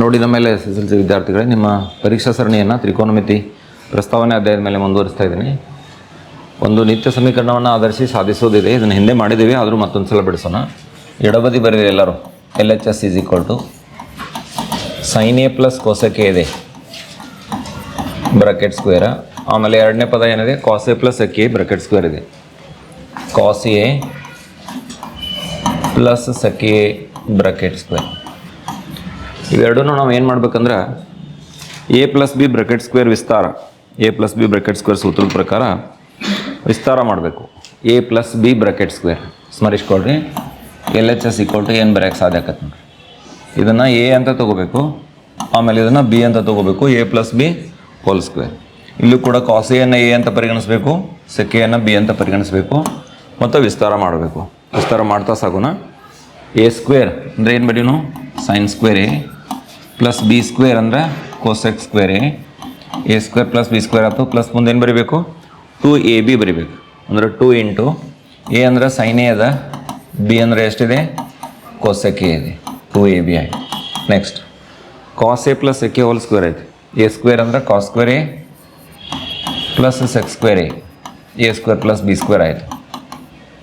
ನೋಡಿದ ಮೇಲೆ S S L C ವಿದ್ಯಾರ್ಥಿಗಳೇ, ನಿಮ್ಮ ಪರೀಕ್ಷಾ ಸರಣಿಯನ್ನು ತ್ರಿಕೋನಮಿತಿ ಪ್ರಸ್ತಾವನೆ ಅಧ್ಯಾಯದ ಮೇಲೆ ಮುಂದುವರಿಸ್ತಾ ಇದ್ದೀನಿ. ಒಂದು ನಿತ್ಯ ಸಮೀಕರಣವನ್ನು ಆಧರಿಸಿ ಸಾಧಿಸೋದಿದೆ, ಇದನ್ನು ಹಿಂದೆ ಮಾಡಿದ್ದೀವಿ, ಆದರೂ ಮತ್ತೊಂದು ಸಲ ಬಿಡಿಸೋಣ. ಎಡಬದಿ ಬರೀರಿ ಎಲ್ಲರೂ L H S is equal to sine A plus ಕೋಸಕ್ಕೆ ಇದೆ. ಬ್ರಾಕೆಟ್ ಸ್ಕ್ವೇರ ಆಮೇಲೆ ಎರಡನೇ ಪದ ಏನಿದೆ? ಕಾಸ್ ಎ ಪ್ಲಸ್ ಎಕ್ಕೆ ಬ್ರಾಕೆಟ್ ಸ್ಕ್ವೇರ್ ಇದೆ. ಕಾಸ್ ಎ ಪ್ಲಸ್ ಸಕ್ಕಿ ಎ ಬ್ರಾಕೆಟ್ ಸ್ಕ್ವೇರ್ ಇವೆರಡೂ ನಾವು ಏನು ಮಾಡ್ಬೇಕಂದ್ರೆ A plus B bracket square Vistara. A plus B bracket square ಸೂತ್ರದ ಪ್ರಕಾರ ವಿಸ್ತಾರ ಮಾಡಬೇಕು. A plus B bracket square ಸ್ಮರಿಸ್ಕೊಳ್ರಿ L H S equal to ಏನು ಬರೆಯೋಕ್ಕೆ ಸಾಧ್ಯ ಆಗತ್ತೆ ನೋಡ್ರಿ. ಇದನ್ನು ಎ ಅಂತ ತೊಗೋಬೇಕು. ಆಮೇಲೆ ಇದನ್ನು ಬಿ ಅಂತ ತೊಗೋಬೇಕು. A plus B whole square ಇಲ್ಲೂ ಕೂಡ ಕಾಸೆಯನ್ನು ಎ ಅಂತ ಪರಿಗಣಿಸಬೇಕು. ಸೆಕೆಯನ್ನು ಬಿ ಅಂತ ಪರಿಗಣಿಸಬೇಕು. ಮತ್ತು ವಿಸ್ತಾರ ಮಾಡಬೇಕು. ವಿಸ್ತಾರ ಮಾಡ್ತಾ ಸಾಗೋಣ ಎ ಸ್ಕ್ವೇರ್ ಅಂದರೆ ಏನು ಬರೀನು sine square A plus B square ಅಂದರೆ cosec square A A square plus B square ಆಯ್ತು. ಪ್ಲಸ್ ಮುಂದೆ ಏನು ಬರೀಬೇಕು? ಟು ಎ ಬಿ ಬರಿಬೇಕು. ಅಂದರೆ ಟು ಇಂಟು ಎ ಅಂದರೆ ಸೈನ್ ಎ ಅದ. ಬಿ ಅಂದರೆ ಎಷ್ಟಿದೆ? ಕೋಸೆಕ್ ಎ ಇದೆ. ಟು ಎ ಬಿ ಆಯ್ತು. ನೆಕ್ಸ್ಟ್ ಕಾಸ್ ಎ ಪ್ಲಸ್ ಎಕ್ಕೆ ಹೋಲ್ ಸ್ಕ್ವೇರ್ ಐತಿ ಎ ಸ್ಕ್ವೇರ್ ಅಂದರೆ cos square A plus sec square A A square plus B square ಆಯಿತು.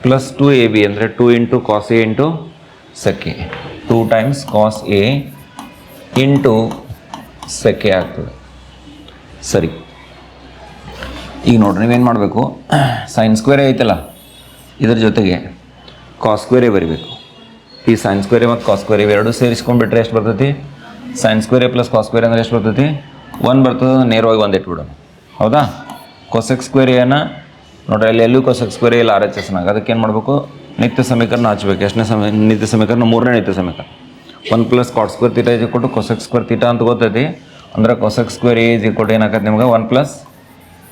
ಪ್ಲಸ್ ಟು ಎ ಬಿ ಅಂದರೆ two into cos A into sec A two times cos A into sec A ಆಗ್ತದೆ. ಸರಿ. ಈಗ ನೋಡ್ರಿ, ನೀವೇನು ಮಾಡಬೇಕು? Sign ಸ್ಕ್ವೇರೇ ಐತಲ್ಲ, ಇದ್ರ ಜೊತೆಗೆ ಕಾಸ್ ಸ್ಕ್ವೇರೇ ಬರಿಬೇಕು. ಈ ಸೈನ್ ಸ್ಕ್ವೇರೆ ಮತ್ತು ಕಾಸ್ ಸ್ಕ್ವೇರ್ ಇವೆರಡು ಸೇರಿಸ್ಕೊಂಡ್ಬಿಟ್ರೆ ಎಷ್ಟು ಬರ್ತೈತಿ? Sine square A plus cos square ಅಂದರೆ ಎಷ್ಟು ಬರ್ತೈತಿ? ಒಂದು ಬರ್ತದೆ ನೇರವಾಗಿ ಒಂದು ಇಟ್ಬಿಡೋಣ. ಹೌದಾ? ಕೊಸೆಕ್ ಸ್ಕ್ವೇರ್ ಏನ, ನೋಡ್ರಿ, ಅಲ್ಲಿ ಎಲ್ಲೂ ಕೊಸೆಕ್ ಸ್ಕ್ವೇರ್ ಇಲ್ಲ ಆರ್ ಎಚ್ ಎಸ್ನಾಗ ಅದಕ್ಕೆ ಏನು ಮಾಡಬೇಕು? ನಿತ್ಯ ಸಮೀಕರಣ ಹಚ್ಬೇಕು. ಎಷ್ಟನೇ ಸಮಯ ನಿತ್ಯ ಸಮೀಕರಣ? ಮೂರನೇ ನಿತ್ಯ ಸಮೀಕರಣ. One plus cot square theta is ಕೊಟ್ಟು ಕೊಸಕ್ ಸ್ಕ್ವೇರ್ ತೀಟ ಅಂತ ಗೊತ್ತೈತಿ? ಅಂದ್ರೆ ಕೊಸಕ್ ಸ್ಕ್ವೇರ್ ಎ ಇಸ್ ಕೊಟ್ಟು ಏನಾಕತ್ತೆ ನಿಮ್ಗೆ? One plus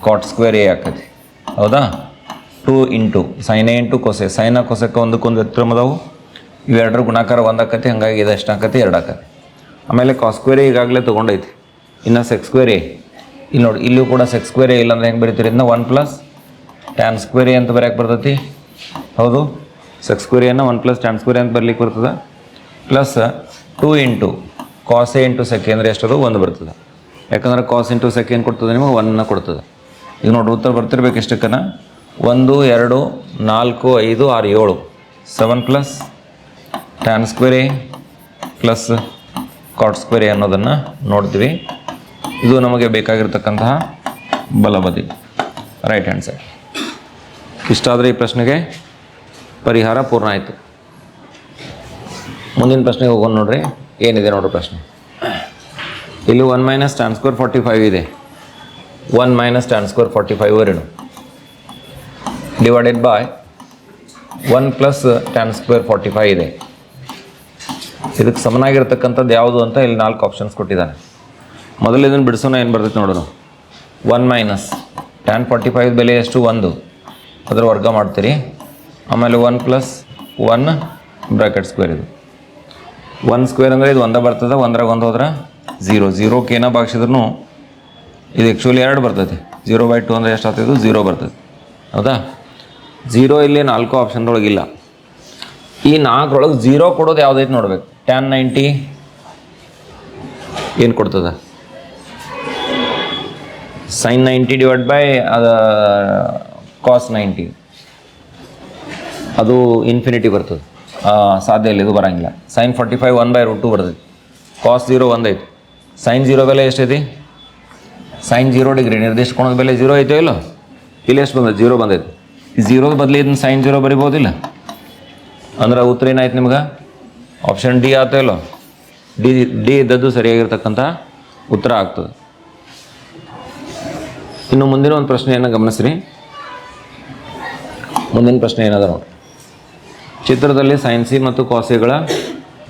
cot square A ಆಕತಿ ಹೌದಾ? Two into sine A into cosec Saina ಕೊಸಕ್ಕ ಒಂದಕ್ಕೊಂದು ಅದಾವು. ಇವೆರಡರ ಗುಣಾಕಾರ ಒಂದು ಆಕತಿ, ಹಂಗಾಗಿ ಇದು ಎಷ್ಟು ಆಕತಿ? ಎರಡು ಆಕತಿ. ಆಮೇಲೆ ಕಾಸ್ ಸ್ಕ್ವೇರ್ ಈಗಾಗಲೇ ತೊಗೊಂಡೈತಿ. ಇನ್ನು ಸೆಕ್ಸ್ ಸ್ಕ್ವೇರ್ ಎ ಇಲ್ಲಿ ನೋಡಿ, ಇಲ್ಲೂ ಕೂಡ ಸೆಕ್ಸ್ ಸ್ಕ್ವೇರ್ ಎ ಇಲ್ಲಾಂದ್ರೆ ಹೆಂಗೆ ಬರೀತೀರಿ? ಇದನ್ನ one plus tan square A ಅಂತ ಬರೆಯಕ್ಕೆ ಬರ್ತೈತಿ. ಹೌದು? ಸೆಕ್ಸ್ ಸ್ಕ್ವೇರ್ ಎನ ಒನ್ ಪ್ಲಸ್ ಟ್ಯಾನ್ ಸ್ಕ್ವೇರ್ ಅಂತ ಬರ್ಲಿಕ್ಕೆ ಬರ್ತದೆ. Plus two into cos A into sec A ಅಂದರೆ ಎಷ್ಟದು ಒಂದು ಬರ್ತದೆ. ಯಾಕಂದ್ರೆ ಕಾಸ್ ಇಂಟು ಸೆಕೆ ಏನು ಕೊಡ್ತದೆ ನಿಮಗೆ? ಒನ್ನ ಕೊಡ್ತದೆ. ಈಗ ನೋಡಿ ಉತ್ತರ ಬರ್ತಿರ್ಬೇಕು ಎಷ್ಟಕ್ಕನ? ಒಂದು, ಎರಡು, ನಾಲ್ಕು, ಐದು, ಆರು, ಏಳು. Seven plus tan square A plus cot square A ಅನ್ನೋದನ್ನು ನೋಡ್ತೀವಿ. ಇದು ನಮಗೆ ಬೇಕಾಗಿರ್ತಕ್ಕಂತಹ ಬಲಬದಿ. ರೈಟ್ ಹ್ಯಾಂಡ್ ಸೈಡ್ ಇಷ್ಟಾದರೆ ಈ ಪ್ರಶ್ನೆಗೆ ಪರಿಹಾರ ಪೂರ್ಣ ಆಯಿತು. ಮುಂದಿನ ಪ್ರಶ್ನೆಗೆ ಹೋಗೋಣ ನೋಡ್ರಿ. ಏನಿದೆ ನೋಡ್ರಿ ಪ್ರಶ್ನೆ. ಇಲ್ಲಿ one minus tan square forty five ಇದೆ. One minus tan square forty five ವರೆನು. Divided by one plus tan square forty five ಇದೆ. ಇದಕ್ಕೆ ಸಮನಾಗಿರ್ತಕ್ಕಂಥದ್ದು ಯಾವುದು ಅಂತ ಇಲ್ಲಿ ನಾಲ್ಕು ಆಪ್ಷನ್ಸ್ ಕೊಟ್ಟಿದ್ದಾನೆ. ಮೊದಲು ಇದನ್ನು ಬಿಡಿಸೋಣ, ಏನು ಬರ್ತೈತೆ ನೋಡೋಣ. One minus tan forty five ಬೆಲೆ ಎಷ್ಟು? ಒಂದು. ಅದರ ವರ್ಗ ಮಾಡ್ತೀರಿ. ಆಮೇಲೆ one plus one bracket square ಇದು. ಒನ್ ಸ್ಕ್ವೇರ್ ಅಂದರೆ ಇದು ಒಂದೇ ಬರ್ತದೆ, ಒಂದ್ರಾಗ ಒಂದು ಹೋದ್ರೆ ಝೀರೋ ಝೀರೋಕ್ಕೆ ಏನೋ ಭಾಗಿಸಿದ್ರು ಇದು ಆ್ಯಕ್ಚುಲಿ ಎರಡು ಬರ್ತೈತಿ ಝೀರೋ ಬೈ ಟು ಅಂದರೆ ಎಷ್ಟು ಆಗ್ತದೆ? ಝೀರೋ ಬರ್ತದೆ. ಹೌದಾ? ಝೀರೋ ಇಲ್ಲಿ ನಾಲ್ಕು ಆಪ್ಷನ್ದೊಳಗಿಲ್ಲ ಈ ನಾಲ್ಕರೊಳಗೆ ಝೀರೋ ಕೊಡೋದು ಯಾವುದೈತೆ ನೋಡ್ಬೇಕು. ಟ್ಯಾನ್ ನೈಂಟಿ ಏನು ಕೊಡ್ತದೆ? ಸೈನ್ ನೈಂಟಿ ಡಿವೈಡ್ ಬೈ ಅದು ಕಾಸ್ ನೈಂಟಿ ಅದು ಇನ್ಫಿನಿಟಿ ಬರ್ತದೆ. ಸಾಧ್ಯ ಇಲ್ಲ, ಇದು ಬರಂಗಿಲ್ಲ. Sine forty five one by root two ಬರ್ತೈತಿ. ಕಾಸ್ ಜೀರೋ ಒಂದೈತಿ. ಸೈನ್ ಜೀರೋ ಬೆಲೆ ಎಷ್ಟೈತಿ? Sine zero degree. ನಿರ್ದಿಷ್ಟ ಕೋಣದ ಬೆಲೆ ಜೀರೋ ಐತೋ ಇಲ್ಲೋ? ಇಲ್ಲಿ, ಎಷ್ಟು ಬಂದೈತಿ? ಜೀರೋ ಬಂದೈತಿ. ಈ ಜೀರೋದ ಬದಲಿ ಇದನ್ನ ಸೈನ್ ಜೀರೋ ಬರಿಬೋದಿಲ್ಲ ಅಂದ್ರೆ ಉತ್ತರ ಏನಾಯ್ತು ನಿಮ್ಗೆ? ಆಪ್ಷನ್ ಡಿ ಆತೋ ಇಲ್ಲೋ? ಡಿ ಡಿ ಇದ್ದದ್ದು ಸರಿಯಾಗಿರ್ತಕ್ಕಂಥ ಉತ್ತರ ಆಗ್ತದೆ. ಇನ್ನು ಮುಂದಿನ ಒಂದು ಪ್ರಶ್ನೆಯನ್ನು ಗಮನಿಸ್ರಿ. ಮುಂದಿನ ಪ್ರಶ್ನೆ ಏನದ ನೋಡಿ ಚಿತ್ರದಲ್ಲಿ ಸೈನ್ಸಿ ಮತ್ತು ಕಾಸಿಗಳ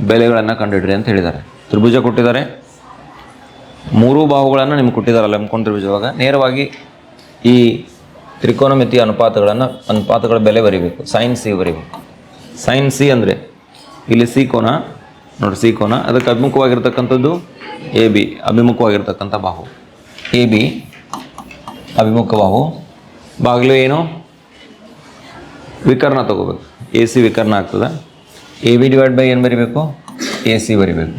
ಬೆಲೆಗಳನ್ನು ಕಂಡುಹಿಡ್ರಿ ಅಂತ ಹೇಳಿದ್ದಾರೆ. ತ್ರಿಭುಜ ಕೊಟ್ಟಿದ್ದಾರೆ. ಮೂರು ಬಾಹುಗಳನ್ನು ನಿಮ್ಗೆ ಕೊಟ್ಟಿದ್ದಾರಲ್ಲ ಎಮ್ಕೊಂಡು ತ್ರಿಭುಜವಾಗ. ನೇರವಾಗಿ ಈ ತ್ರಿಕೋನಮಿತಿ ಅನುಪಾತಗಳನ್ನು, ಅನುಪಾತಗಳ ಬೆಲೆ ಬರಿಬೇಕು. ಸೈನ್ ಸಿ ಬರಿಬೇಕು. ಸೈನ್ ಸಿ ಅಂದರೆ ಇಲ್ಲಿ ಸಿ ಕೋನ, ನೋಡಿ ಸಿ ಕೋನ, ಅದಕ್ಕೆ ಅಭಿಮುಖವಾಗಿರ್ತಕ್ಕಂಥದ್ದು ಎ ಬಿ ಅಭಿಮುಖವಾಗಿರ್ತಕ್ಕಂಥ ಬಾಹು. ಎ ಬಿ ಅಭಿಮುಖ ಬಾಹು. ಬಾಗಿಲು ಏನು? ವಿಕರ್ಣ ತಗೋಬೇಕು. ಎ ಸಿ ವಿಕರ್ಣ ಆಗ್ತದೆ? ಎ ಬಿ ಡಿವೈಡ್ ಬೈ ಏನು ಬರಿಬೇಕು? ಎ ಸಿ ಬರಿಬೇಕು.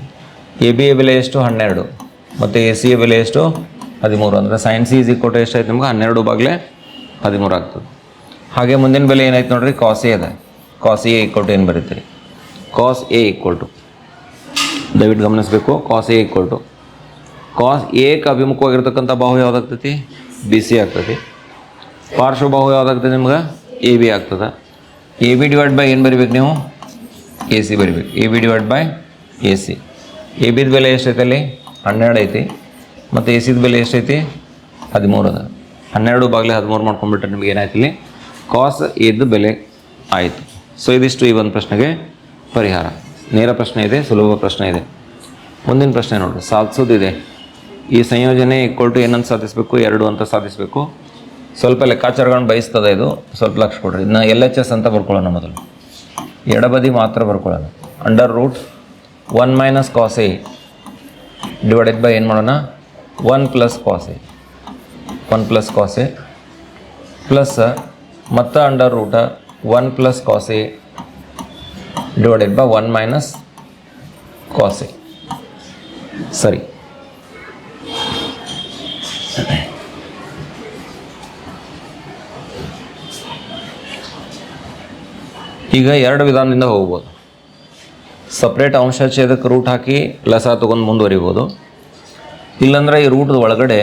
ಎ ಬಿ ಎ ಬೆಲೆ ಎಷ್ಟು? ಹನ್ನೆರಡು. ಮತ್ತು ಎ ಸಿ ಎ ಬೆಲೆ ಎಷ್ಟು? ಹದಿಮೂರು. ಅಂದರೆ ಸೈನ್ ಸಿ ಈಕ್ವಲ್ ಕೊಟ್ಟು ಎಷ್ಟಾಯ್ತು ನಿಮ್ಗೆ? ಹನ್ನೆರಡು ಬಾಗ್ಲೆ ಹದಿಮೂರು ಆಗ್ತದೆ. ಹಾಗೆ ಮುಂದಿನ ಬೆಲೆ ಏನಾಯ್ತು ನೋಡ್ರಿ? ಕಾಸ್ ಎ ಅದ ಕಾಸ್ ಎ ಈಕ್ವಲ್ ಟು ಏನು ಬರೀತೀರಿ ಕಾಸ್ ಎ ಈಕ್ವಲ್ ಟು ದಯವಿಟ್ಟು ಗಮನಿಸಬೇಕು. Cos A equal to cos ಎಕ್ಕೆ ಅಭಿಮುಖವಾಗಿರ್ತಕ್ಕಂಥ ಬಾಹು ಯಾವುದಾಗ್ತೈತಿ? ಬಿ ಸಿ ಆಗ್ತೈತಿ. ಪಾರ್ಶ್ವಬಾಹು ಯಾವುದಾಗ್ತದೆ ನಿಮ್ಗೆ? ಎ ಬಿ ಆಗ್ತದೆ. ಎ ಬಿ ಡಿವೈಡ್ ಬೈ ಏನು ಬರಿಬೇಕು ನೀವು? ಎ ಸಿ ಬರಿಬೇಕು. A B divide by A C A ಬಿದ ಬೆಲೆ ಎಷ್ಟೈತೆ ಅಲ್ಲಿ? ಹನ್ನೆರಡು ಐತಿ. ಮತ್ತು ಎ ಸಿದ ಬೆಲೆ ಎಷ್ಟೈತಿ? ಹದಿಮೂರು ಅದ. ಹನ್ನೆರಡು ಬಾಗಿಲೆ ಹದಿಮೂರು ಮಾಡ್ಕೊಂಡ್ಬಿಟ್ರೆ ನಿಮ್ಗೆ ಏನಾಯ್ತು ಇಲ್ಲಿ? ಕಾಸ್ ಎದ್ದು ಬೆಲೆ ಆಯಿತು. ಸೊ ಇದಿಷ್ಟು ಈ ಒಂದು ಪ್ರಶ್ನೆಗೆ ಪರಿಹಾರ. ನೇರ ಪ್ರಶ್ನೆ ಇದೆ, ಸುಲಭ ಪ್ರಶ್ನೆ ಇದೆ. ಮುಂದಿನ ಪ್ರಶ್ನೆ ನೋಡಿರಿ. ಸಾಧಿಸೋದಿದೆ. ಈ ಸಂಯೋಜನೆ ಕೊಟ್ಟು ಏನಂತ ಸಾಧಿಸಬೇಕು? ಎರಡು ಅಂತ ಸಾಧಿಸಬೇಕು. ಸ್ವಲ್ಪ ಲೆಕ್ಕಾಚಾರಗಳನ್ನು ಬಯಸ್ತದೆ ಇದು. ಸ್ವಲ್ಪ ಲಕ್ಷ ಕೊಡ್ರಿ. ಇದನ್ನ ಎಲ್ ಎಚ್ ಎಸ್ ಅಂತ ಬರ್ಕೊಳ್ಳೋಣ ಮೊದಲು. ಎಡಬದಿ ಮಾತ್ರ ಬರ್ಕೊಳ್ಳೋಣ. Under root one minus cos A divided by ಏನು ಮಾಡೋಣ? One plus cos A one plus cos A plus ಮತ್ತು under root one plus cos A divided by one minus cos A ಸರಿ. ಈಗ ಎರಡು ವಿಧಾನದಿಂದ ಹೋಗ್ಬೋದು. ಸಪ್ರೇಟ್ ಅಂಶ ಛೇದಕ್ಕೆ ರೂಟ್ ಹಾಕಿ ಲಸ ತೊಗೊಂಡು ಮುಂದುವರಿಬೋದು. ಇಲ್ಲಾಂದ್ರೆ ಈ ರೂಟ್ ಒಳಗಡೆ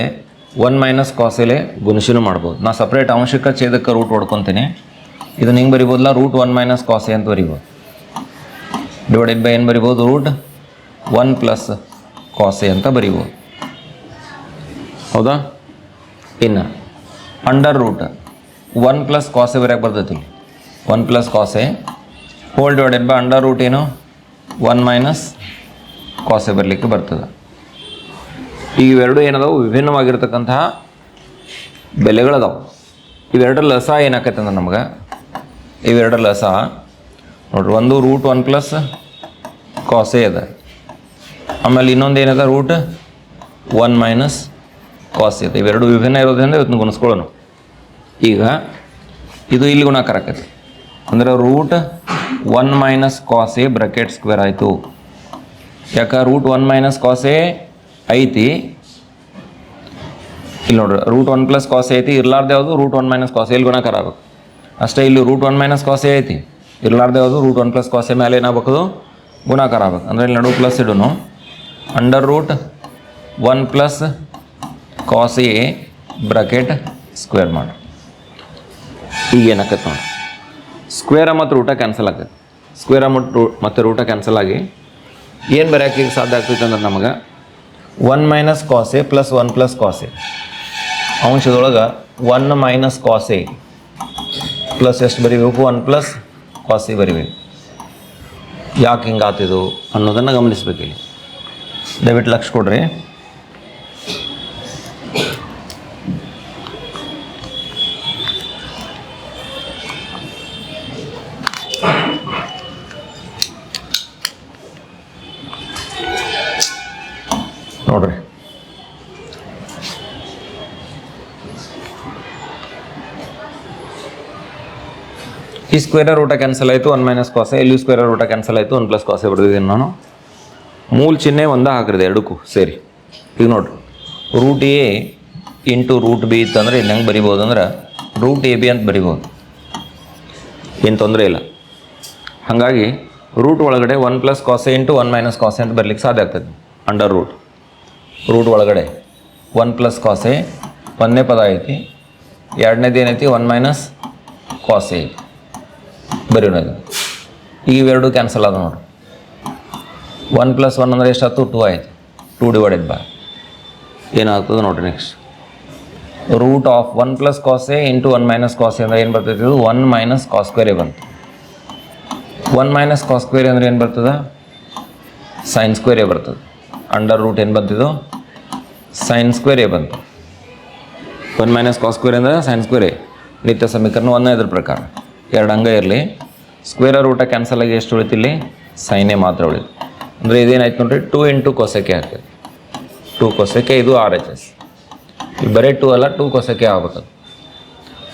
ಒನ್ ಮೈನಸ್ ಕಾಸೆಲೆ ಗುಣಿಸಿನೂ ಮಾಡ್ಬೋದು. ನಾ ಸಪ್ರೇಟ್ ಅಂಶಕ್ಕೆ ಛೇದಕ್ಕೆ ರೂಟ್ ಹೊಡ್ಕೊತೀನಿ. ಇದನ್ನ ಹಿಂಗೆ ಬರಿಬೋದಲ್ಲ root one minus cos A ಅಂತ ಬರಿಬೋದು. ಡಿವೈಡೆಡ್ ಬೈ ಏನು ಬರಿಬೋದು? ರೂಟ್ ಒನ್ ಪ್ಲಸ್ ಕಾಸೆ ಅಂತ ಬರಿಬೋದು. ಹೌದಾ? ಇನ್ನು under root one plus cos A ಬರೆಯಕ್ಕೆ ಬರ್ತೈತಿ one plus cos A whole divided by under root ಏನು ಒನ್ ಮೈನಸ್ ಕಾಸೆ ಬರಲಿಕ್ಕೆ ಬರ್ತದೆ. ಇವೆರಡು ಏನದಾವು? ವಿಭಿನ್ನವಾಗಿರ್ತಕ್ಕಂತಹ ಬೆಲೆಗಳದಾವು. ಇವೆರಡರ ಲಸ ಏನಾಕೈತೆ ಅಂದ್ರೆ ನಮ್ಗೆ? ಇವೆರಡರ ಲಸ. ನೋಡ್ರಿ, ಒಂದು ರೂಟ್ ಒನ್ ಪ್ಲಸ್ ಕಾಸೆ ಅದ. ಆಮೇಲೆ ಇನ್ನೊಂದು ಏನದ? ರೂಟ್ ಒನ್ ಮೈನಸ್ ಕಾಸ್ ಇದೆ ಇವೆರಡು ವಿಭಿನ್ನ ಇರೋದ್ರಿಂದ ಇವತ್ತು ಗುಣಿಸ್ಕೊಳ್ಳೋಣ. ಈಗ ಇದು ಇಲ್ಲಿ ಗುಣಾಕಾರ ಆಕೈತಿ. ಅಂದ್ರೆ root one minus cos A bracket square ಆಯಿತು. ಯಾಕೆ root one minus cos A ಐತಿ? ಇಲ್ಲಿ ನೋಡ್ರಿ ರೂಟ್ ಒನ್ ಪ್ಲಸ್ ಕಾಸ್ ಐತಿ, ಇರ್ಲಾರ್ದು ಯಾವುದು? ರೂಟ್ ಒನ್ ಮೈನಸ್ ಕಾಸ್ ಎಲ್ಲಿ ಗುಣಾಕಾರ ಆಗಬೇಕು. ಅಷ್ಟೇ ಇಲ್ಲಿ ರೂಟ್ ಒನ್ ಮೈನಸ್ ಕಾಸ್ ಐತಿ, ಇರ್ಲಾರ್ದು ಯಾವುದು? ರೂಟ್ ಒನ್ ಪ್ಲಸ್ ಕಾಸೆ ಮೇಲೆ ಏನಾಗಬೇಕು ಗುಣಾಕಾರ ಆಗ್ಬೇಕು. ಅಂದರೆ ಇಲ್ಲಿ ನಡು plus ಇಡೋನು. Under root one plus cos bracket square ಮಾಡಿ. ಈಗ ಏನಾಕೈತೆ ನೋಡಿ ಸ್ಕ್ವೇರ ಮತ್ತು ರೂಟ ಕ್ಯಾನ್ಸಲ್ ಆಗ್ತದೆ. ಸ್ಕ್ವೇರ ಮತ್ತು ರೂ ಮತ್ತು ರೂಟ ಕ್ಯಾನ್ಸಲ್ ಆಗಿ ಏನು ಬರೆಯೋಕೆ ಈಗ ಸಾಧ್ಯ ಆಗ್ತೈತೆ ಅಂದ್ರೆ ನಮಗೆ one minus cos A plus one plus cos A ಅಂಶದೊಳಗೆ one minus cos A plus ಎಷ್ಟು ಬರಿಬೇಕು? ಒನ್ ಪ್ಲಸ್ ಕಾಸೆ ಬರಿಬೇಕು. ಯಾಕೆ ಹಿಂಗೆ ಆತಿದು ಅನ್ನೋದನ್ನು ಗಮನಿಸ್ಬೇಕು ಇಲ್ಲಿ. ದಯವಿಟ್ಟು ಲಕ್ಷ ಕೊಡ್ರಿ. ಈ ಸ್ಕ್ವೇರ್ ರೂಟ ಕ್ಯಾನ್ಸಲ್ ಆಯಿತು ಒನ್ ಮೈನಸ್ ಕಾಸೆ ಇಲ್ಲಿ ಸ್ಕ್ವೇರ್ ರೂಟ ಕ್ಯಾನ್ಸಲ್ ಆಯಿತು ಒನ್ ಪ್ಲಸ್ ಕಾಸೆ ಬರೆದಿದ್ದೀನಿ ನಾನು. ಮೂಲ ಚಿಹ್ನೆ ಒಂದೇ ಹಾಕಿದೆ ಎರಡಕ್ಕೂ ಸೇರಿ. ಈಗ ನೋಡ್ರಿ root A into root B ಇತ್ತಂದರೆ ಇಲ್ಲಿ ಹೆಂಗೆ ಬರಿಬೋದು ಅಂದ್ರೆ ರೂಟ್ ಎ ಬಿ ಅಂತ ಬರಿಬೋದು. ಏನು ತೊಂದರೆ ಇಲ್ಲ. ಹಾಗಾಗಿ ರೂಟ್ ಒಳಗಡೆ one plus cos A into one minus cos A ಅಂತ ಬರಲಿಕ್ಕೆ ಸಾಧ್ಯ ಆಗ್ತದೆ ಅಂಡರ್ ರೂಟ್ ರೂಟ್ ಒಳಗಡೆ ಒನ್ ಪ್ಲಸ್ ಕಾಸೆ ಒಂದನೇ ಪದ ಐತಿ, ಎರಡನೇದು ಏನೈತಿ ಒನ್ ಮೈನಸ್ ಕಾಸೆ ಐತಿ ಬರೀ ಇವೆರಡು ಕ್ಯಾನ್ಸಲ್ ಆದ ನೋಡ್ರಿ ಒನ್ ಪ್ಲಸ್ ಒನ್ ಅಂದರೆ ಎಷ್ಟಾಯ್ತು ಟೂ ಆಯ್ತು. ಟೂ ಡಿವೈಡೆಡ್ ಬೈ ಏನಾಗ್ತದೆ ನೋಡಿರಿ next root of one plus cos A into one minus cos A ಅಂದರೆ ಏನು ಇದು? ಒನ್ ಮೈನಸ್ ಕಾಸ್ ಸ್ಕ್ವೇರೇ ಬಂತು. ಒನ್ ಮೈನಸ್ ಕಾಸ್ ಸ್ಕ್ವೇರ್ ಅಂದರೆ ಏನು ಬರ್ತದೆ? ಸೈನ್ ಸ್ಕ್ವೇರೇ ಬರ್ತದೆ. ಅಂಡರ್ ರೂಟ್ ಏನು ಬಂತಿದ್ದು ಸೈನ್ ಸ್ಕ್ವೇರೇ ಬಂತು. ಒನ್ ಮೈನಸ್ ಕಾಸ್ ಅಂದ್ರೆ ಸೈನ್ ಸ್ಕ್ವೇರೇ ನಿತ್ಯ ಸಮೀಕರಣ ಒಂದೇ ಇದ್ರ ಪ್ರಕಾರ. ಎರಡು ಅಂಗ ಇರಲಿ. ಸ್ಕ್ವೇರ ರೂಟ ಕ್ಯಾನ್ಸಲ್ ಆಗಿ ಎಷ್ಟು ಉಳಿತಿಲ್ಲಿ? ಸೈನೇ ಮಾತ್ರ ಉಳಿತು. ಅಂದರೆ ಇದೇನಾಯ್ತು ನೋಡ್ರಿ ಟೂ ಇಂಟು ಕೊಸಕ್ಕೆ ಆಗ್ತದೆ ಟೂ ಕೊಸಕ್ಕೆ ಇದು ಆರ್ ಎಚ್ ಎಸ್ ಬರೀ ಟೂ ಅಲ್ಲ ಟೂ ಕೊಸಕ್ಕೆ ಆಗ್ಬೇಕದು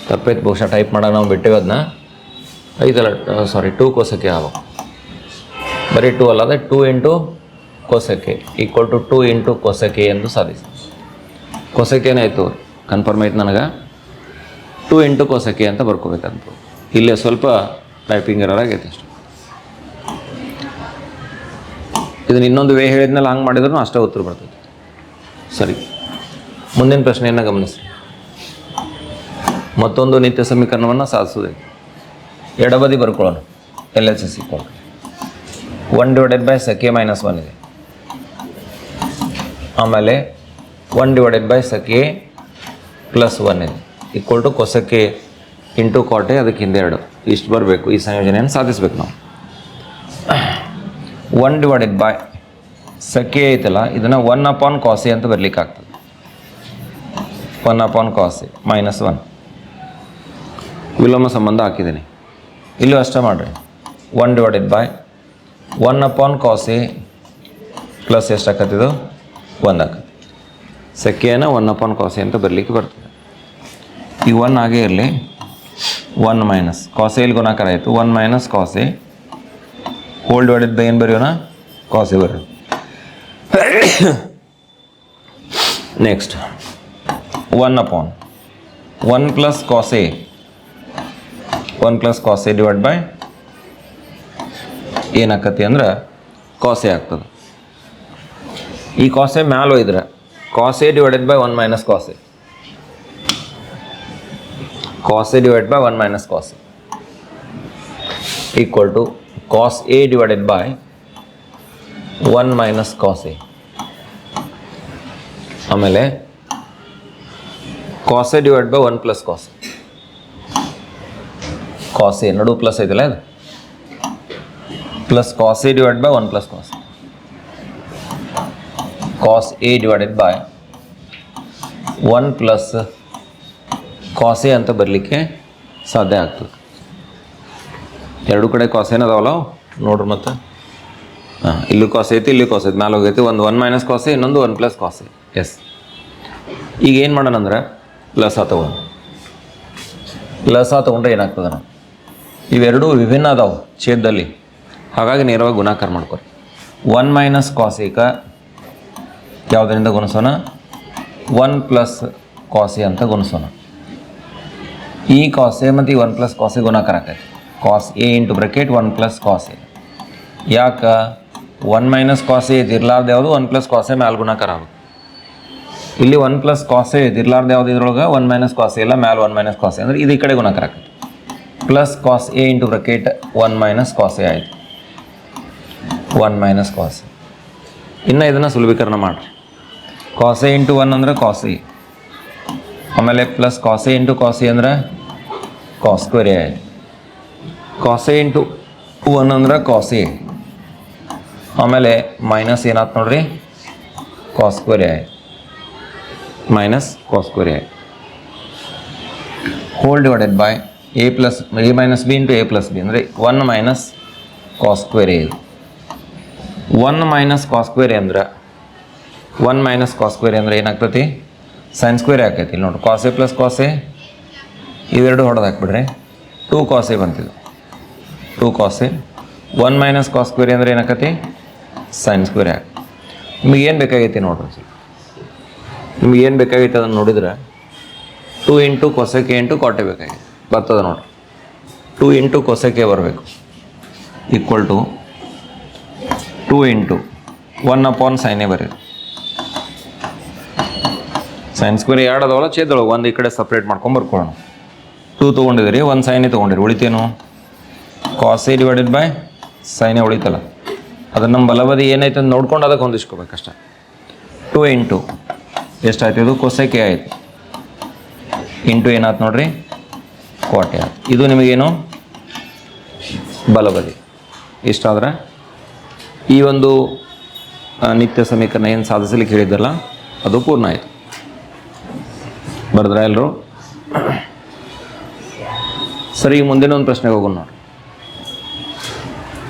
ತಪ್ಪೈತೆ ಬಹುಶಃ ಟೈಪ್ ಮಾಡೋಣ ನಾವು ಬಿಟ್ಟೇವೆ ಅದನ್ನ ಐದಲ್ಲ ಸಾರಿ ಟೂ ಕೊಸಕ್ಕೆ ಆಗ್ಬೇಕು. ಬರೀ ಟೂ ಅಲ್ಲ, ಅದೇ two into cosec A equal to two into cosec A ಎಂದು ಸಾಧಿಸಿ. ಕೊಸೆಕೆ ಏನಾಯಿತು ಕನ್ಫರ್ಮ್ ಆಯ್ತು ನನಗೆ. ಟೂ ಇಂಟು ಕೊಸಕ್ಕೆ ಅಂತ ಬರ್ಕೋಬೇಕಂತ. ಇಲ್ಲಿ ಸ್ವಲ್ಪ ಟೈಪಿಂಗ್ ಎರರ್ ಆಗೈತೆ ಅಷ್ಟೆ. ಇದನ್ನ ಇನ್ನೊಂದು ವೇ ಹೇಳಿದ್ಮೇಲೆ ಹಂಗೆ ಮಾಡಿದ್ರು ಅಷ್ಟೇ ಉತ್ತರ ಬರ್ತೈತೆ. ಸರಿ. ಮುಂದಿನ ಪ್ರಶ್ನೆಯನ್ನು ಗಮನಿಸಿ. ಮತ್ತೊಂದು ನಿತ್ಯ ಸಮೀಕರಣವನ್ನು ಸಾಧಿಸೋದೈತೆ ಎಡಬದಿ ಬರ್ಕೊಳ್ಳೋಣ. L H S equal one divided by sec A minus one ಇದೆ. ಆಮೇಲೆ one divided by sec A plus one ಇದೆ. Equal to cosec A into cot A, ಅದಕ್ಕೆ ಹಿಂದೆ ಎರಡು. ಇಷ್ಟು ಬರಬೇಕು, ಈ ಸಂಯೋಜನೆಯನ್ನು ಸಾಧಿಸ್ಬೇಕು ನಾವು. ಒನ್ ಡಿವೈಡೆಡ್ ಬೈ ಸಖಿ ಐತಲ್ಲ, ಇದನ್ನು ಒನ್ ಅಪಾನ್ ಕಾಸಿ ಅಂತ ಬರಲಿಕ್ಕೆ ಆಗ್ತದೆ. One upon cos A minus one ವಿಲೋಮ ಸಂಬಂಧ ಹಾಕಿದ್ದೀನಿ. ಇಲ್ಲೂ ಅಷ್ಟೇ ಮಾಡಿರಿ. One divided by one upon cos A plus ಎಷ್ಟು ಆಕತ್ತಿದು ಒಂದು ಹಾಕತ್ತೆ ಸೆಕೆಯನ್ನು ಒನ್ ಅಪಾನ್ ಕಾಸಿ ಅಂತ ಬರಲಿಕ್ಕೆ ಬರ್ತದೆ. ಈ ಒನ್ ಆಗೇ ಇರಲಿ. ಒನ್ ಮೈನಸ್ ಕಾಸೆ ಇಲ್ಲಿ ಗುಣಾಕಾರ ಆಯಿತು. One minus cos A whole divided by ಏನು ಬರೆಯೋಣ. ಕಾಸೆ ಬರೆಯೋಣ. Next one upon one plus cos A one plus cos A divide by ಏನಾಕತಿ ಅಂದ್ರೆ ಕಾಸೆ ಆಗ್ತದೆ. ಈ ಕಾಸೆ ಮ್ಯಾಲೆ ಒಯ್ದ್ರೆ cos A divided by one minus cos A cos A divide by one minus cos A equal to cos A divided by one minus cos A ಆಮೇಲೆ cos A divide by one plus cos cos A ನಡು plus ಐತಲ್ಲ ಇದು plus cos A divide by one plus cos cos A divided by one plus cos A ಅಂತ ಬರಲಿಕ್ಕೆ ಸಾಧ್ಯ ಆಗ್ತದೆ. ಎರಡು ಕಡೆ ಕಾಸೆ ಏನದಾವಲ್ಲ? ನೋಡ್ರಿ ಮತ್ತೆ. ಹಾಂ ಇಲ್ಲಿ ಕಾಸೆ ಐತಿ ಇಲ್ಲಿ ಕಾಸೆ ಐತಿ. ಮ್ಯಾಲೆ ಹೋಗೈತಿ ಒಂದು ಒನ್ ಮೈನಸ್ ಕಾಸೆ ಇನ್ನೊಂದು ಒನ್ ಪ್ಲಸ್ ಕಾಸೆ. ಎಸ್ ಈಗ ಏನು ಮಾಡೋಣ ಅಂದ್ರೆ ಪ್ಲಸ್ ಆ ತಗೊಂಡು. ಪ್ಲಸ್ ಆ ತೊಗೊಂಡ್ರೆ ಏನಾಗ್ತದೆ ನಾವು? ಇವೆರಡೂ ವಿಭಿನ್ನ ಅದಾವೆ ಛೇದದಲ್ಲಿ. ಹಾಗಾಗಿ ನೇರವಾಗಿ ಗುಣಾಕಾರ ಮಾಡ್ಕೊರಿ. ಒನ್ ಮೈನಸ್ ಕಾಸೇಕ ಯಾವುದರಿಂದ ಗುಣಿಸೋಣ? ಒನ್ ಪ್ಲಸ್ ಕಾಸೆ ಅಂತ ಗುಣಿಸೋಣ. ಈ ಎ ಮತ್ತು ಈ ಒನ್ ಪ್ಲಸ್ ಕಾಸೆ ಗುಣಾಕಾರ ಆಕೈತಿ cos A into bracket one plus cos A ಯಾಕೆ? ಒನ್ ಮೈನಸ್ ಕಾಸೆ ಇದಿರ್ಲಾರ್ದು ಯಾವುದು? ಒನ್ ಪ್ಲಸ್ ಕಾಸೆ ಮ್ಯಾಲ್ ಗುಣಾಕಾರ ಆಗುತ್ತೆ. ಇಲ್ಲಿ ಒನ್ ಪ್ಲಸ್ ಕಾಸೆ ಇದಿರ್ಲಾರ್ದು ಯಾವುದು ಇದ್ರೊಳಗೆ? ಒನ್ ಮೈನಸ್ ಕಾಸ್ ಇಲ್ಲ, ಮ್ಯಾಲ್ ಒನ್ ಮೈನಸ್ ಕಾಸೆ ಅಂದ್ರೆ ಇದು ಈ ಕಡೆ ಗುಣಾಕಾರ ಆಕೈತಿ plus cos A into bracket one minus cos A ಆಯಿತು. ಒನ್ ಮೈನಸ್ ಕಾಸೆ ಇನ್ನು ಇದನ್ನು ಸುಲಭೀಕರಣ ಮಾಡಿರಿ. ಕಾಸೆ ಇಂಟು ಒನ್ ಅಂದ್ರೆ ಕಾಸಿ ಆಮೇಲೆ ಪ್ಲಸ್ ಕಾಸೆ ಇಂಟು ಕಾಸಿ ಅಂದ್ರೆ ಕಾಸ್ ಸ್ಕ್ವೇರ್ ಆಯಿತು. ಕಾಸೆ ಇಂಟು ಒನ್ ಅಂದ್ರೆ ಕಾಸಿ ಆಮೇಲೆ ಮೈನಸ್ ಏನಾಯ್ತು ನೋಡ್ರಿ? ಕಾಸ್ ಸ್ಕ್ವೇರ್ ಆಯಿತು. Minus cos square A whole divided by A plus A minus B into A plus B ಅಂದರೆ one minus cos square one minus cos square ಅಂದ್ರೆ one minus cos ಅಂದ್ರೆ ಏನಾಗ್ತೈತಿ? Sine square ಆಕೈತಿ ಇಲ್ಲಿ ನೋಡ್ರಿ. ಕಾಸೆ plus cos A ಇವೆರಡು ಹೊಡೆದು ಹಾಕ್ಬಿಡ್ರಿ. Two cos A ಬಂತಿದ್ದು two cos A one minus cos square ಅಂದ್ರೆ ಏನಾಕತಿ? ಸೈನ್ ಸ್ಕ್ವೇರ್ ಯಾಕೆ ನಿಮಗೆ ಏನು ಬೇಕಾಗೈತಿ ನೋಡ್ರಿ ನಿಮ್ಗೆ ಏನು ಬೇಕಾಗೈತೆ ಅದನ್ನು ನೋಡಿದ್ರೆ two into cosec A into cot A ಬೇಕಾಗಿದೆ. ಬರ್ತದೆ ನೋಡ್ರಿ. ಟೂ ಇಂಟು ಕೊಸೆಕೆ ಬರಬೇಕು. Equal to two into one upon ಸೈನೇ ಬರೀರಿ. ಸೈನ್ ಸ್ಕ್ವೇರ್ ಎರಡು ಅದಾವಲ್ಲ? ಛೇದೊಳಗೆ ಒಂದು ಈ ಕಡೆ ಸಪ್ರೇಟ್ ಮಾಡ್ಕೊಂಡು ಬರ್ಕೊಳ್ಳೋಣ. ಟೂ ತೊಗೊಂಡಿದ್ದೀರಿ, ಒಂದು ಸೈನೇ ತೊಗೊಂಡಿರಿ ಉಳಿತೇನು? ಕಾಸೆ ಡಿವೈಡೆಡ್ ಬೈ ಸೈನೇ ಉಳಿತಲ್ಲ. ಅದನ್ನು ನಮ್ಮ ಬಲಬದಿ ಏನೈತೆ ಅಂತ ನೋಡ್ಕೊಂಡು ಅದಕ್ಕೆ ಹೊಂದಿಸ್ಕೋಬೇಕಷ್ಟೆ ಟೂ ಇಂಟು ಎಷ್ಟಾಯ್ತು ಇದು? ಕೊಸೆಕೆ ಆಯಿತು. ಇಂಟು ಏನಾಯ್ತು ನೋಡ್ರಿ? ಕೋಟೆ ಆಯ್ತು. ಇದು ನಿಮಗೇನು? ಬಲಬದಿ. ಇಷ್ಟಾದ್ರೆ ಈ ಒಂದು ನಿತ್ಯ ಸಮೀಕರಣ ಏನು ಸಾಧಿಸಲಿಕ್ಕೆ ಹೇಳಿದ್ದಲ್ಲ, ಅದು ಪೂರ್ಣ ಆಯಿತು. ಬರೆದ್ರ ಎಲ್ಲರೂ ಸರಿ ಈಗ ಮುಂದಿನ ಒಂದು ಪ್ರಶ್ನೆಗೆ ಹೋಗೋಣ ನೋಡಿ.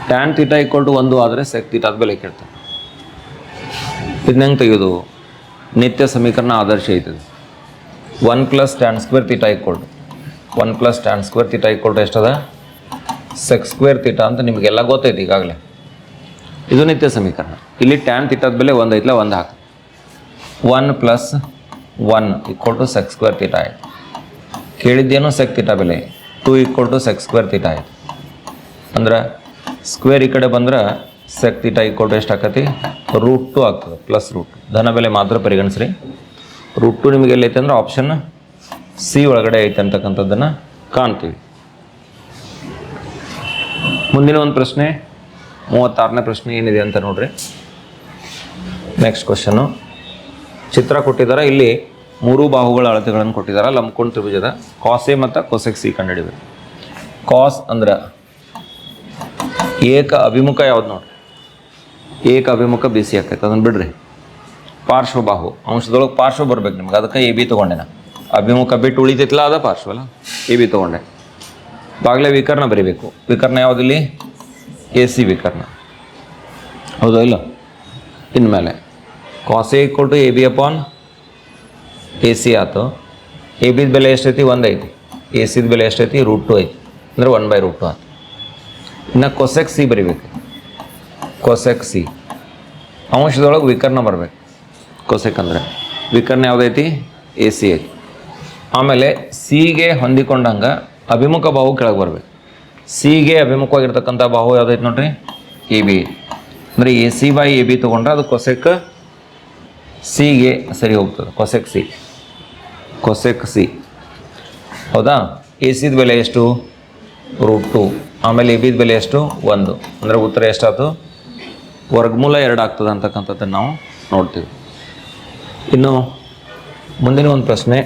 ಟ್ಯಾನ್ ತೀಟ ಈಕ್ವಲ್ ಟು ಒಂದು ಆದರೆ ಸೆಕ್ ತೀಟಾದ ಬೆಲೆ ಕೇಳ್ತಾರೆ. ಇದನ್ನ ಹೆಂಗೆ ತೆಗೆಯೋದು? ನಿತ್ಯ ಸಮೀಕರಣ ಆದರ್ಶ ಐತದೆ. One plus tan square theta equal to one plus tan square theta equal to ಎಷ್ಟದ? Sec square theta ಅಂತ ನಿಮಗೆಲ್ಲ ಗೊತ್ತೈತೆ ಈಗಾಗಲೇ. ಇದು ನಿತ್ಯ ಸಮೀಕರಣ. ಇಲ್ಲಿ ಟ್ಯಾನ್ ತೀಟದ ಬೆಲೆ ಒಂದು ಐತಲ್ಲ ಒಂದು ಹಾಕಿ. One plus one equal to sec square theta ಆಯ್ತು. ಕೇಳಿದ್ದೇನು ಸೆಕ್ ತೀಟ ಬೆಲೆ two equal to sec square theta ಆಯ್ತು. ಅಂದ್ರೆ ಸ್ಕ್ವೇರ್ ಈ ಕಡೆ ಬಂದ್ರೆ ಸೆಕ್ ತೀಟ ಈಕ್ವಲ್ ಟು ಎಷ್ಟು ಆಕತಿ? ರೂಟ್ ಟು ಆಗ್ತದೆ ಪ್ಲಸ್ ರೂಟ್ ಧನ ಬೆಲೆ ಮಾತ್ರ ಪರಿಗಣಿಸ್ರಿ. ರೂಟ್ ಟು ನಿಮಗೆ ಎಲ್ಲೈತೆ ಅಂದ್ರೆ ಆಪ್ಷನ್ ಸಿ ಒಳಗಡೆ ಐತೆ ಅಂತಕ್ಕಂಥದ್ದನ್ನು ಕಾಣ್ತೀವಿ. ಮುಂದಿನ ಒಂದು ಪ್ರಶ್ನೆ, ಮೂವತ್ತಾರನೇ ಪ್ರಶ್ನೆ ಏನಿದೆ ಅಂತ ನೋಡ್ರಿ. ನೆಕ್ಸ್ಟ್ ಕ್ವಶನು ಚಿತ್ರ ಕೊಟ್ಟಿದ್ದಾರೆ. ಇಲ್ಲಿ ಮೂರು ಬಾಹುಗಳ ಅಳತೆಗಳನ್ನು ಕೊಟ್ಟಿದ್ದಾರೆ. ಲಂಬಕೋಣ ತ್ರಿಭುಜದ ಕಾಸ್ ಮತ್ತು ಕೊಸೆಕ್ ಸಿ ಕಂಡುಹಿಡಿಬೇಕು. ಕಾಸ್ ಅಂದ್ರೆ ಏಕ ಅಭಿಮುಖ ಯಾವ್ದು ನೋಡ್ರಿ? ಏಕ ಅಭಿಮುಖ ಬಿ ಸಿ ಆಕೈತೆ ಅದನ್ನು ಬಿಡ್ರಿ. ಪಾರ್ಶ್ವಬಾಹು. ಅಂಶದೊಳಗೆ ಪಾರ್ಶ್ವ ಬರ್ಬೇಕು ನಿಮ್ಗೆ. ಅದಕ್ಕೆ ಎ ಬಿ ತೊಗೊಂಡೆ ಅಭಿಮುಖ ಬಿಟ್ಟು ಉಳಿತೈತಿಲ್ಲ ಅದ ಪಾರ್ಶ್ವ ಅಲ್ಲ? ಎ ಬಿ ತೊಗೊಂಡೆ. ಬಾಗ್ಲೆ ವಿಕರ್ಣ ಬರೀಬೇಕು. ವಿಕರ್ಣ ಯಾವುದಿಲ್ಲಿ? ಎ ಸಿ ವಿಕರ್ಣ. ಹೌದಾ ಇಲ್ಲ? ಇನ್ಮೇಲೆ. ಕಾಸ್ ಎ ಕೊಟ್ಟು A B upon A C ಆಯ್ತು ಎ ಬಿದ ಬೆಲೆ ಎಷ್ಟೈತಿ? ಒಂದು ಐತಿ. ಎ ಸಿದ ಬೆಲೆ ಎಷ್ಟೈತಿ? ರೂಟ್ ಟು ಐತಿ. ಅಂದ್ರೆ ಒನ್ ಬೈ ರೂಟ್ ಟು ಆಯ್ತು ಇನ್ನು ಕೊಸೆಕ್ ಸಿ ಬರಿಬೇಕು. ಕೊಸೆಕ್ ಸಿ ಅಂಶದೊಳಗೆ ವಿಕರ್ಣ ಬರಬೇಕು. ಕೊಸೆಕ್ ಅಂದರೆ ವಿಕರ್ಣ ಯಾವುದೈತಿ ಎ ಸಿ ಐತಿ. ಆಮೇಲೆ ಸಿಗೆ ಹೊಂದಿಕೊಂಡಂಗೆ ಅಭಿಮುಖ ಬಾಹು ಕೆಳಗೆ ಬರಬೇಕು. ಸಿಗೆ ಅಭಿಮುಖವಾಗಿರ್ತಕ್ಕಂಥ ಬಾಹು ಯಾವುದೈತಿ ನೋಡ್ರಿ? ಎ ಬಿ ಅಂದರೆ A C by A B ತೊಗೊಂಡ್ರೆ ಅದು ಕೊಸೆಕ್ ಸಿಗೆ ಸರಿ ಹೋಗ್ತದೆ. ಕೊಸೆಕ್ ಸಿ ಕೊಸೆಕ್ ಸಿ ಹೌದಾ? ಎ ಸಿದ ಬೆಲೆ ಎಷ್ಟು? ರೂಟ್ ಟು ಆಮೇಲೆ ಎ ಬಿದ ಬೆಲೆ ಎಷ್ಟು? ಒಂದು. ಅಂದರೆ ಉತ್ತರ ಎಷ್ಟಾಯ್ತು? ವರ್ಗಮೂಲ ಎರಡು ಆಗ್ತದೆ ಅಂತಕ್ಕಂಥದ್ದನ್ನು ನಾವು ನೋಡ್ತೀವಿ. ಇನ್ನು ಮುಂದಿನ ಒಂದು ಪ್ರಶ್ನೆ.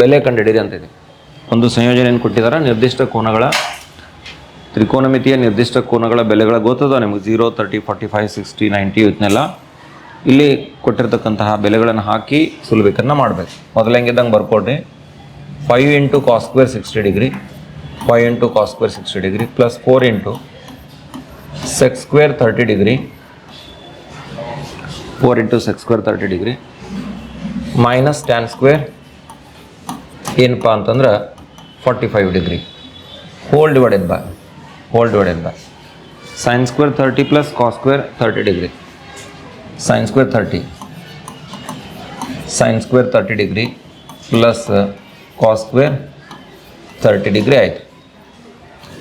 ಬೆಲೆ ಕಂಡುಹಿಡಿದೆ ಅಂತಿದೆ ಒಂದು ಸಂಯೋಜನೆಯನ್ನು ಕೊಟ್ಟಿದ್ದಾರೆ. ನಿರ್ದಿಷ್ಟ ಕೋನಗಳ ತ್ರಿಕೋನಮಿತಿಯ ನಿರ್ದಿಷ್ಟ ಕೋನಗಳ ಬೆಲೆಗಳ ಗೊತ್ತದ? ನಿಮಗೆ zero thirty forty five sixty ninety ಇವನ್ನೆಲ್ಲ ಇಲ್ಲಿ ಕೊಟ್ಟಿರ್ತಕ್ಕಂತಹ ಬೆಲೆಗಳನ್ನು ಹಾಕಿ ಸುಲಭಕ್ಕನ್ನು ಮಾಡಬೇಕು. ಮೊದಲು ಹೆಂಗಿದ್ದಂಗೆ ಬರ್ಕೊಡ್ರಿ. Five into cos square square sixty degree five into cos square square sixty degree plus four into sec square thirty degree four into sec square thirty degree minus tan square ಏನಪ್ಪ ಅಂತಂದ್ರೆ forty five degree whole divided by whole divided by sine square thirty plus cos square thirty degree sine square thirty sin square thirty degree plus cos square thirty degree ಆಯಿತು.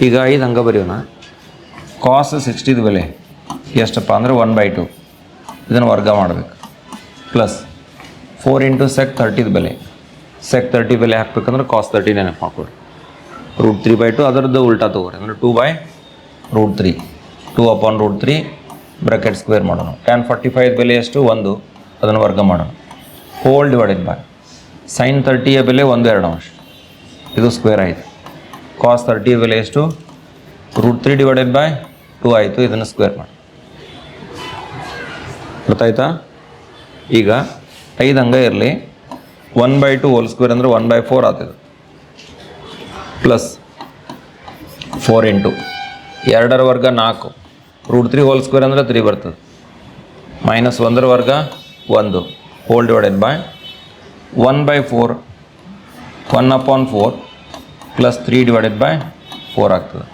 ಈಗ ಐದು ಹಂಗೆ ಬರೆಯೋಣ. ಕಾಸ್ ಸಿಕ್ಸ್ಟಿದ ಬೆಲೆ ಎಷ್ಟಪ್ಪ ಅಂದರೆ ಒನ್ ಬೈ ಟು ಇದನ್ನು ವರ್ಗ ಮಾಡಬೇಕು. ಪ್ಲಸ್ ಫೋರ್ ಇಂಟು ಸೆಕ್ ತರ್ಟಿದ ಬೆಲೆ. ಸೆಕ್ ತರ್ಟಿ ಬೆಲೆ ಹಾಕ್ಬೇಕಂದ್ರೆ ಕಾಸ್ ತರ್ಟಿ ನೆನಪು ಹಾಕ್ಕೊಡಿ ರೂಟ್ ತ್ರೀ ಬೈ ಟು ಅದರದ್ದು ಉಲ್ಟಾ ತೊಗೊರಿ. ಅಂದರೆ two by root three two upon root three bracket square ಮಾಡೋಣ. ಟ್ಯಾನ್ ಫಾರ್ಟಿ ಫೈವ್ ಬೆಲೆ ಎಷ್ಟು? ಒಂದು. ಅದನ್ನು ವರ್ಗ ಮಾಡೋಣ. ಹೋಲ್ ಡಿವೈಡೆಡ್ ಬೈ ಸೈನ್ ತರ್ಟಿಯ ಬೆಲೆ ಒಂದು ಎರಡು ಅಂಶ. ಇದು ಸ್ಕ್ವೇರ್ ಆಯಿತು. ಕಾಸ್ ತರ್ಟಿಯ ಬೆಲೆ ಎಷ್ಟು? Root three divided by two ಆಯಿತು. ಇದನ್ನು ಸ್ಕ್ವೇರ್ ಮಾಡಿ. ಗೊತ್ತಾಯ್ತಾ? ಈಗ ಐದು ಹಂಗೆ ಇರಲಿ. One by two whole square ಅಂದರೆ ಒನ್ ಬೈ ಫೋರ್ ಆಗ್ತದೆ ಪ್ಲಸ್ ಫೋರ್ ಇಂಟು ಎರಡರ ವರ್ಗ ನಾಲ್ಕು. ರೂಟ್ ತ್ರೀ ಹೋಲ್ ಸ್ಕ್ವೇರ್ ಅಂದರೆ ತ್ರೀ ಬರ್ತದೆ. ಮೈನಸ್ ಒಂದರ ವರ್ಗ ಒಂದು. Whole divided by one by four one upon four plus three divided by four ಆಗ್ತದೆ.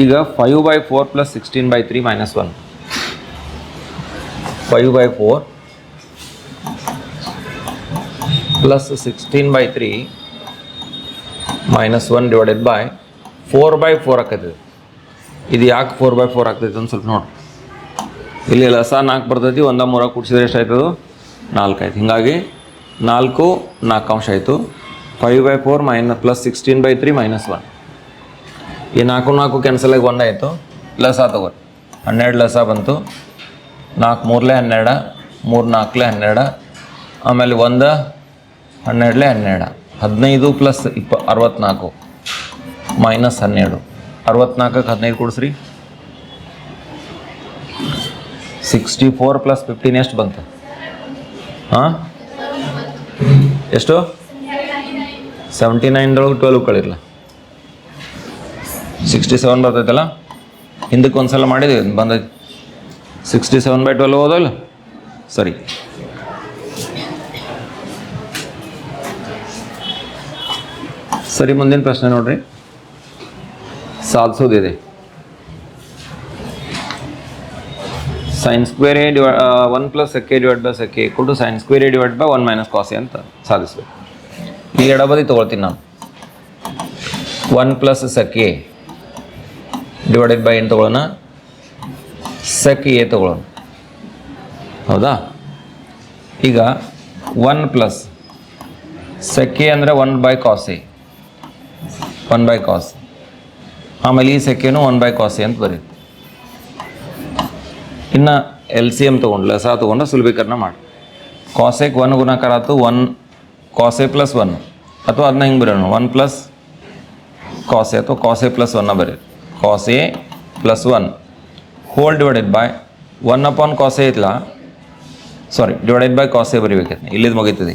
ಈಗ five by four plus sixteen by three minus one five by four plus sixteen by three minus one divided by four by four ಆಕೈತಿ ಇದು ಯಾಕೆ four by four ಆಗ್ತೈತೆ ಅಂತ ಸ್ವಲ್ಪ ನೋಡಿ. ಇಲ್ಲಿ ಲಸ ನಾಲ್ಕು ಬರ್ತೈತಿ, ಒಂದ ಮೂರ ಕೂಡಿಸಿದ್ರೆ ಎಷ್ಟು ಆಯ್ತದು ನಾಲ್ಕು ಆಯ್ತು. ಹೀಗಾಗಿ ನಾಲ್ಕು ನಾಲ್ಕು ಅಂಶ ಆಯಿತು. Five by four minus plus sixteen by three minus one ಈ ನಾಲ್ಕು ನಾಲ್ಕು ಕ್ಯಾನ್ಸಲ್ ಆಗಿ ಒಂದು ಆಯಿತು. ಲಸ ತಗೋರಿ ಹನ್ನೆರಡು ಲಸ ಬಂತು. ನಾಲ್ಕು ಮೂರಲೆ ಹನ್ನೆರಡು, ಮೂರು ನಾಲ್ಕಲೆ ಹನ್ನೆರಡು, ಆಮೇಲೆ ಒಂದು ಹನ್ನೆರಡಲೆ ಹನ್ನೆರಡು. ಹದಿನೈದು ಪ್ಲಸ್ ಇಪ್ಪ ಅರವತ್ತ್ನಾಲ್ಕು ಮೈನಸ್ ಹನ್ನೆರಡು. ಅರವತ್ನಾಲ್ಕಕ್ಕೆ ಹದಿನೈದು ಕೊಡಿಸ್ರಿ. ಸಿಕ್ಸ್ಟಿ ಫೋರ್ ಪ್ಲಸ್ ಫಿಫ್ಟೀನ್ ಎಷ್ಟು ಬಂತು? ಹಾಂ? ಎಷ್ಟು? ಸೆವೆಂಟಿ ನೈನ್ದೊಳಗೆ ಟ್ವೆಲ್ವ್ ಕಳಿರಲ್ಲ ಸಿಕ್ಸ್ಟಿ ಸೆವೆನ್ ಬರ್ತೈತಲ್ಲ? ಹಿಂದಕ್ಕೆ ಒಂದು ಸಲ ಮಾಡಿದ್ವಿ ಬಂದೈತಿ. ಸಿಕ್ಸ್ಟಿ ಸೆವೆನ್ ಬೈ ಟ್ವೆಲ್ವ್ ಓದಲ್ಲ ಸರಿ. ಸರಿ, ಮುಂದಿನ ಪ್ರಶ್ನೆ ನೋಡ್ರಿ. सात सौ दे दे sine square A divide one plus sec A divide by sec A ಕೊಟ್ಟು to sine square A divide by one minus cos A ಅಂತ ಸಾಧಿಸ್ಬೇಕು. ಈ ಎಡಬದಿ ತೊಗೊಳ್ತೀನಿ ನಾನು. One plus sec A divided by ಏನು ತೊಗೊಳ್ಳೋಣ? ಸೆಕೆ ಎ ತೊಗೊಳ್ಳೋಣ. ಹೌದಾ? ಈಗ ಒನ್ ಪ್ಲಸ್ ಸೆಕೆ ಅಂದರೆ one by cos A one by cos A ಆಮೇಲೆ ಈ ಸೆಕೆನು ಒನ್ ಬೈ ಕಾಸಿ ಅಂತ ಬರೀತು. ಇನ್ನು ಎಲ್ ಸಿ ಎಂ ತೊಗೊಂಡು ಲಸ ತೊಗೊಂಡು ಸುಲಭೀಕರಣ ಮಾಡಿ. ಕಾಸೆಕ್ ಒನ್ ಗುಣಾಕಾರ ಆಯ್ತು ಒನ್ ಕಾಸೆ ಪ್ಲಸ್ ಒನ್ ಅಥವಾ ಅದನ್ನ ಹಿಂಗೆ ಬರೋಣ ಒನ್ ಪ್ಲಸ್ ಕಾಸೆ ಅಥವಾ ಕಾಸೆ ಪ್ಲಸ್ ಒನ್ನ ಬರೀ cos A plus one whole divided by one upon cos A ಐತಲ್ಲ ಸಾರಿ ಡಿವೈಡೆಡ್ ಬೈ ಕಾಸೆ ಬರಿಬೇಕೈತೆ ಇಲ್ಲಿದ್ದು ಮುಗೀತದೆ.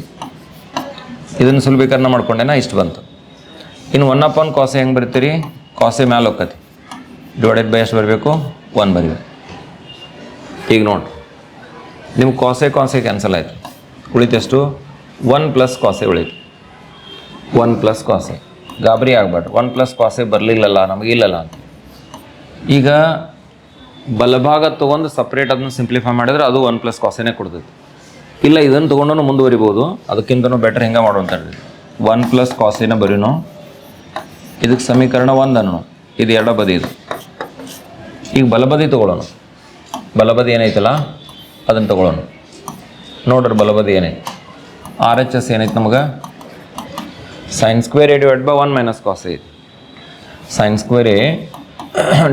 ಇದನ್ನು ಸುಲಭೀಕರಣ ಮಾಡ್ಕೊಂಡೇನ? ಇಷ್ಟು ಬಂತು. ಇನ್ನು ಒನ್ ಅಪಾನ್ ಕಾಸೆ ಹೆಂಗೆ ಬರಿತೀರಿ? ಕಾಸೆ ಮ್ಯಾಲೆ ಹೋಗ್ತತಿ ಡಿವೈಡೆಡ್ ಬೈ ಎಷ್ಟು ಬರಬೇಕು ಒನ್ ಬರಿಬೇಕು. ಈಗ ನೋಡಿ ನಿಮ್ಗೆ ಕಾಸೆ ಕಾಸೆ ಕ್ಯಾನ್ಸಲ್ ಆಯಿತು. ಉಳಿತೆಷ್ಟು? ಒನ್ ಪ್ಲಸ್ ಕಾಸೆ ಉಳಿತು. One plus cos A. ಗಾಬರಿ ಆಗ್ಬಾರ್ದು ಒನ್ ಪ್ಲಸ್ ಕಾಸೆ ಬರಲಿಲ್ಲಲ್ಲ ನಮಗಿಲ್ಲಲ್ಲ ಅಂತ. ಈಗ ಬಲಭಾಗ ತೊಗೊಂಡು ಸಪ್ರೇಟ್ ಅದನ್ನ ಸಿಂಪ್ಲಿಫೈ ಮಾಡಿದ್ರೆ ಅದು ಒನ್ ಪ್ಲಸ್ ಕಾಸೆನೇ ಕೊಡ್ತೈತಿ. ಇಲ್ಲ, ಇದನ್ನು ತೊಗೊಂಡು ಮುಂದುವರಿಬೋದು. ಅದಕ್ಕಿಂತನೂ ಬೆಟರ್ ಹೆಂಗೆ ಮಾಡುವಂತ ಒನ್ ಪ್ಲಸ್ ಕಾಸೆನ ಬರೀನು ಇದಕ್ಕೆ ಸಮೀಕರಣ ಒಂದು ಅನ್ನೋಣ. ಇದು ಎರಡ ಬದಿ ಇದು. ಈಗ ಬಲಬದಿ ತೊಗೊಳ್ಳೋಣ. ಬಲಬದಿ ಏನೈತಲ್ಲ? ಅದನ್ನು ತೊಗೊಳ್ಳೋಣ. ನೋಡ್ರಿ ಬಲಬದಿ ಏನೈತೆ. ಆರ್ ಎಚ್ ಎಸ್ ಏನೈತೆ ನಮಗೆ? Sine square A divide by one minus cos ಐತಿ sine square A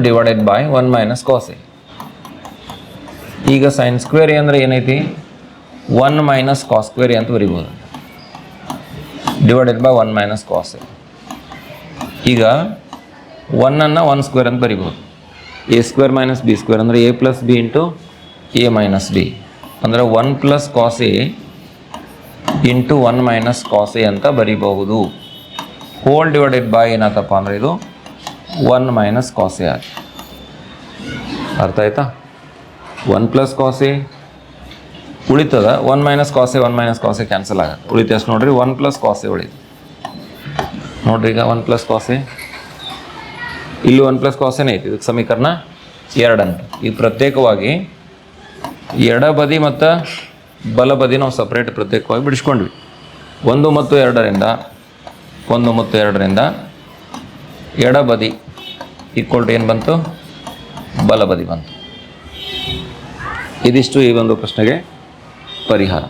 divided by one minus cos I ಈಗ ಸೈನ್ ಸ್ಕ್ವೇರ್ ಎ ಅಂದರೆ ಏನೈತಿ? One minus cos square A ಅಂತ ಬರಿಬೋದು. Divided by one minus cos A ಈಗ ಒನ್ನನ್ನು one square ಅಂತ ಬರಿಬೋದು. A square minus B square ಅಂದರೆ A plus B into A minus B ಅಂದರೆ one plus cos A into one minus cos A ಅಂತ ಬರಿಬಹುದು. ಹೋಲ್ ಡಿವೈಡೆಡ್ ಬೈ ಏನಾತಪ್ಪ ಅಂದರೆ ಇದು ಒನ್ ಮೈನಸ್ ಕಾಸ್ ಎ ಆಗಿ. ಅರ್ಥ ಆಯ್ತಾ? ಒನ್ ಪ್ಲಸ್ ಕಾಸ್ ಎ ಉಳಿತದ one minus cos one minus cos cancel ಆಗುತ್ತೆ. ಉಳಿತು ನೋಡಿರಿ ನೋಡ್ರಿ ಒನ್ ಪ್ಲಸ್ ಕಾಸ್ ಉಳಿತು ನೋಡ್ರಿ ಈಗ ಒನ್ ಪ್ಲಸ್ ಕಾಸೆ ಇಲ್ಲಿ ಒನ್ ಪ್ಲಸ್ ಕಾಸೇನೇ ಐತಿ, ಇದಕ್ಕೆ ಸಮೀಕರಣ ಎರಡಂತ. ಇದು ಪ್ರತ್ಯೇಕವಾಗಿ ಎಡಬದಿ ಮತ್ತು ಬಲಬದಿ ನಾವು ಸಪ್ರೇಟ್ ಪ್ರತ್ಯೇಕವಾಗಿ ಬಿಡಿಸ್ಕೊಂಡ್ವಿ. ಒಂದು ಮತ್ತು ಎರಡರಿಂದ, ಒಂದು ಮತ್ತು ಎರಡರಿಂದ ಎಡಬದಿ ಈಕ್ವಲ್ ಟು ಏನು ಬಂತು? ಬಲಬದಿ ಬಂತು. ಇದಿಷ್ಟು ಈ ಒಂದು ಪ್ರಶ್ನೆಗೆ ಪರಿಹಾರ.